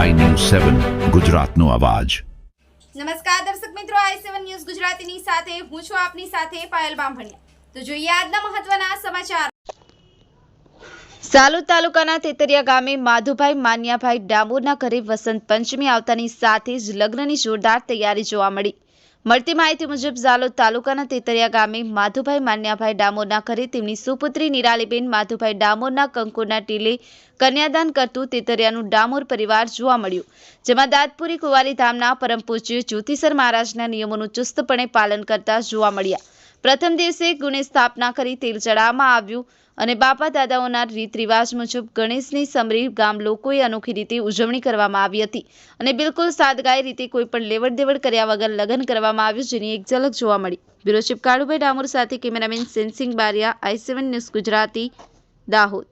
સેવન ગુજરાતનો અવાજ. નમસ્કાર દર્શક મિત્રો આઈ સેવન ન્યૂઝ ગુજરાતીની સાથે હું છું આપની સાથે પાયલ બામભણિયા. તો જોઈએ આજના મહત્વના સમાચાર. સાલોદ તાલુકાના તેતરિયા ગામે માધુભાઈ માન્યાભાઈ ડામોરના ઘરે વસંત પંચમી આવતાની સાથે જ લગ્નની જોરદાર તૈયારી જોવા મળી. મળતી માહિતી મુજબ, ઝાલોદ તાલુકાના તેતરિયા ગામે માધુભાઈ માન્યાભાઈ ડામોરના ઘરે તેમની સુપુત્રી નિરાલીબેન માધુભાઈ ડામોરના કંકુના ટીલે કન્યાદાન કરતું તેતરિયાનું ડામોર પરિવાર જોવા મળ્યું. જેમાં દાદપુરી કુંવારી ધામના પરમ પૂજ્ય જ્યોતિસર મહારાજના નિયમોનું ચુસ્તપણે પાલન કરતા જોવા મળ્યા. પ્રથમ દિવસે ગુણે સ્થાપના કરી તેલ ચડાવવામાં આવ્યું અને બાપા દાદાઓના રીત રિવાજ મુજબ ગણેશની સમરી ગામ લોકોએ અનોખી રીતે ઉજવણી કરવામાં આવી હતી અને બિલકુલ સાદગાય રીતે કોઈ પણ લેવડ દેવડ કર્યા વગર લગ્ન કરવામાં આવ્યું, જેની એક ઝલક જોવા મળી. બ્યુરો ચીફ કાળુભાઈ ડામોર સાથે cameraman Sensing Bariya, I seven news Gujarati, Dahod.